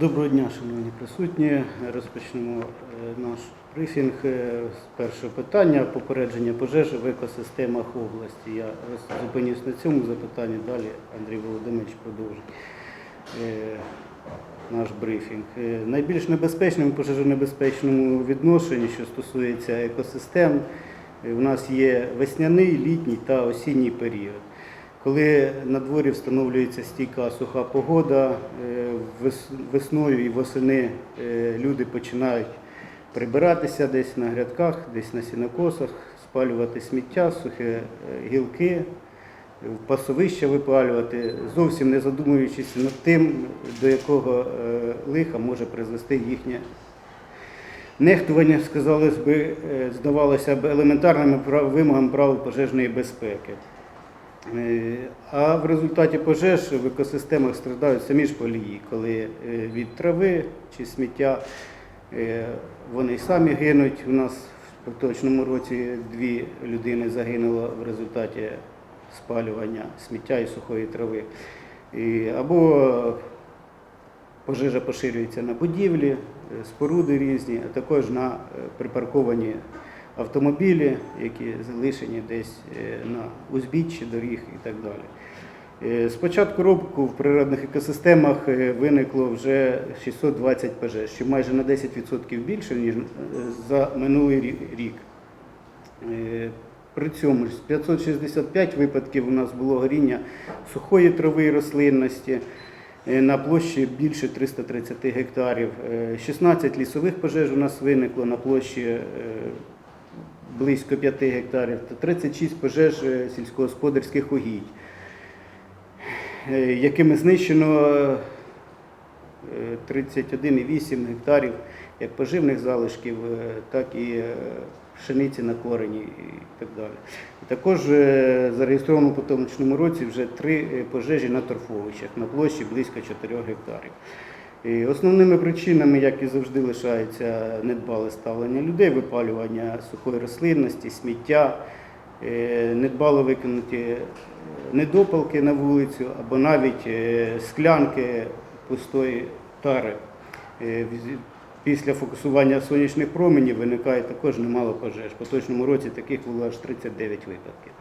Доброго дня, шановні присутні. Розпочнемо е, наш брифінг е, з першого питання попередження пожежі в екосистемах області. Я зупинюсь на цьому запитанні. Далі Андрій Володимирович продовжить е, наш брифінг. Найбільш небезпечним пожежонебезпечному відношенні, що стосується екосистем, у нас є весняний, літній та осінній період. Коли на дворі встановлюється стійка суха погода, е, весною і восени е, люди починають прибиратися десь на грядках, десь на сінокосах, спалювати сміття, сухі е, гілки, пасовища випалювати, зовсім не задумуючись над тим, до якого лиха може призвести їхнє нехтування, сказалось би, здавалося б, елементарними вимогами правил пожежної безпеки. Е, А в результаті пожеж в екосистемах страждають самі ж полії, коли е, від трави чи сміття е, вони самі гинуть. У нас в поточному році дві людини загинуло в результаті спалювання сміття і сухої трави. Або пожежа поширюється на будівлі, споруди різні, а також на припарковані автомобілі, які залишені десь е, на узбіччі доріг і так далі. Е, З початку року в природних екосистемах е, виникло вже 620 пожеж, що майже на 10% більше, ніж е, за минулий рік. Е, При цьому з 565 випадків у нас було горіння сухої трави і рослинності е, на площі більше 330 гектарів. Е, 16 лісових пожеж у нас виникло на площі е, близько 5 гектарів та 36 пожеж е, сільськогосподарських угідь, е, якими знищено е, 31,8 гектарів як поживних залишків, е, так і е, пшениці на корені і так далі. Також е, зареєстровано у поточному році вже три е, пожежі на торфовищах на площі близько 4 гектарів. І основними причинами, як і завжди, лишається недбале ставлення людей, випалювання сухої рослинності, сміття, е, недбало викинуті е, недопалки на вулицю або навіть е, склянки пустої тари. Після фокусування сонячних променів виникає також немало пожеж. В поточному році таких було аж 39 випадків.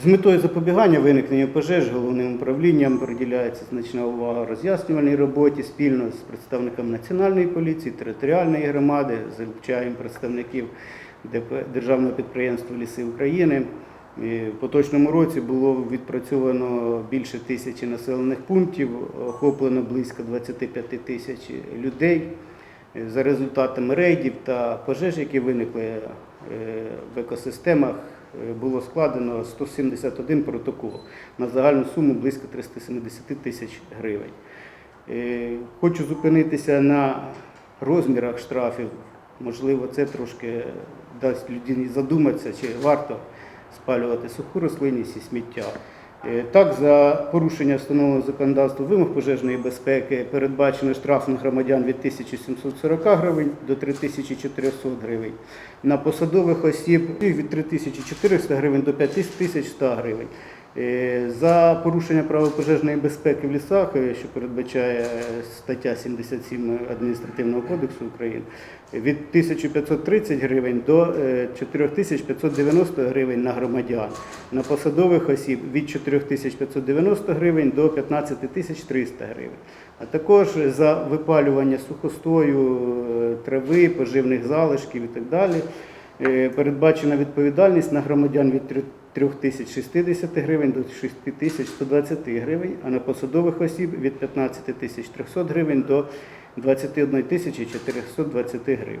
З метою запобігання виникнення пожеж головним управлінням приділяється значна увага роз'яснювальній роботі спільно з представниками Національної поліції, територіальної громади, залучаємо представників Державного підприємства Ліси України. В поточному році було відпрацьовано більше тисячі населених пунктів, охоплено близько 25 тисяч людей. За результатами рейдів та пожеж, які виникли е, в екосистемах, було складено 171 протокол на загальну суму близько 370 тисяч гривень. Е, Хочу зупинитися на розмірах штрафів. Можливо, це трошки дасть людині задуматися, чи варто спалювати суху рослинність і сміття. Е, Так, за порушення встановленого законодавства вимог пожежної безпеки передбачено штраф на громадян від 1740 гривень до 3400 гривень, на посадових осіб від 3400 гривень до 5100 гривень. Е, За порушення правил пожежної безпеки в лісах, е, що передбачає е, стаття 77 Адміністративного кодексу України, від 1530 гривень до е, 4590 гривень на громадян, на посадових осіб від 4590 гривень до 15300 гривень. А також за випалювання сухостою, трави, поживних залишків і так далі. Передбачена відповідальність на громадян від 3060 гривень до 6120 гривень, а на посадових осіб від 15300 гривень до 21420 гривень.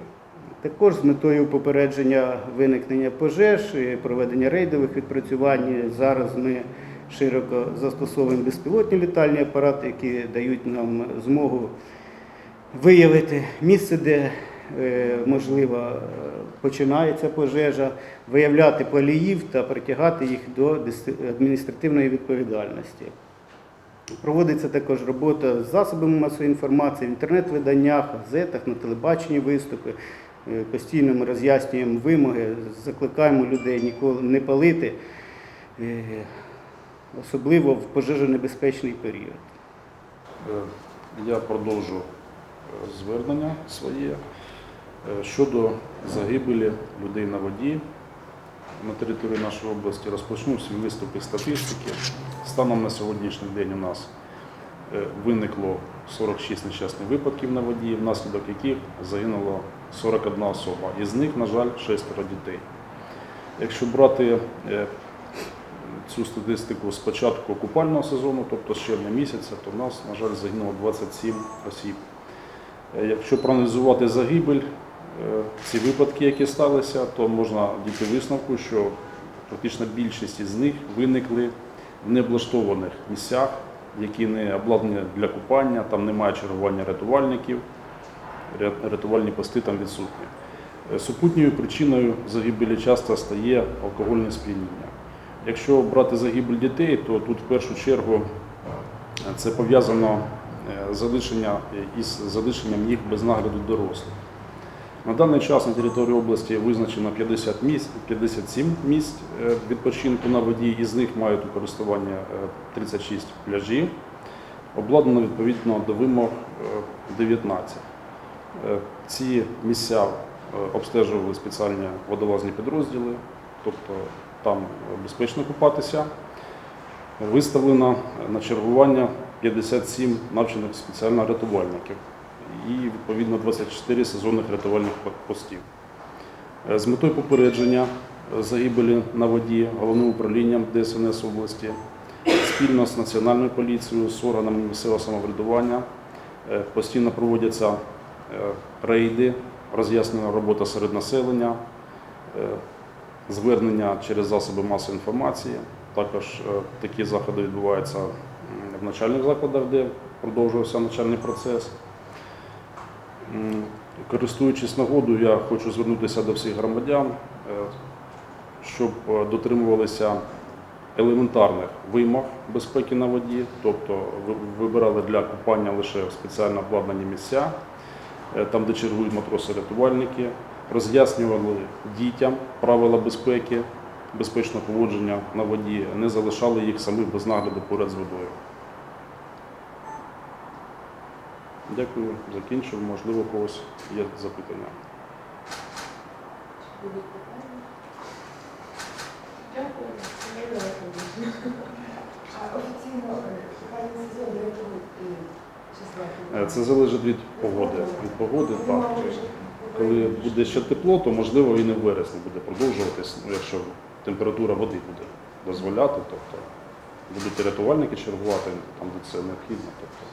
Також з метою попередження виникнення пожеж і проведення рейдових відпрацювань зараз ми широко застосовуємо безпілотні літальні апарати, які дають нам змогу виявити місце, де можливо е, починається пожежа, виявляти поліїв та притягати їх до адміністративної відповідальності. Проводиться також робота з засобами масової інформації, в інтернет-виданнях, газетах, на телебаченні виступи. Е, Постійно ми роз'яснюємо вимоги, закликаємо людей ніколи не палити, е, особливо в пожежонебезпечний період. Е, я продовжу е, звернення своє е, щодо загибелі людей на воді на території нашої області. Розпочну свій виступ статистики. Станом на сьогоднішній день у нас е, виникло 46 нещасних випадків на воді, внаслідок яких загинуло 41 особа. Із них, на жаль, шестеро дітей. Якщо брати е, цю статистику з початку купального сезону, тобто з червня місяця, то в нас, на жаль, загинуло 27 осіб. Е, Якщо проаналізувати загибель, е, ці випадки, які сталися, то можна дійти висновку, що практично більшість із них виникли в необлаштованих місцях, які не обладнані для купання, там немає чергування рятувальників, рятувальні пости там відсутні. Е, Супутньою причиною загибелі часто стає алкогольне сп'яніння. Якщо брати загибель дітей, то тут в першу чергу е, це пов'язано е, із залишенням їх без нагляду дорослих. На даний час на території області визначено 50 місць, 57 місць е, відпочинку на воді, із них мають у користування е, 36 пляжів. Обладнано відповідно до вимог е, 19. Е, Ці місця е, обстежували спеціальні водолазні підрозділи, тобто там безпечно купатися. Виставлено на чергування 57 навчених спеціально рятувальників і відповідно 24 сезонних рятувальних постів. Е, З метою попередження е, загибелі на воді головним управлінням ДСНС області спільно з національною поліцією, з органами місцевого самоврядування е, постійно проводяться рейди, роз'яснена робота серед населення, звернення через засоби масової інформації. Також такі заходи відбуваються в навчальних закладах, де продовжувався навчальний процес. Користуючись нагодою, я хочу звернутися до всіх громадян, е, щоб е, дотримувалися елементарних вимог безпеки на воді, тобто вибирали для купання лише спеціально обладнані місця, е, там, де чергують матроси-рятувальники, роз'яснювали дітям правила безпеки, безпечного поводження на воді, не залишали їх самих без нагляду поряд з водою. Дякую, закінчив. Можливо, когось є запитання. Дякую. Офіційно сезон до якого числа? Це залежить від погоди. Від погоди, так. Коли буде ще тепло, то можливо і не в вересні буде продовжуватись, ну, якщо температура води буде дозволяти, тобто будуть рятувальники чергувати там, де це необхідно. Тобто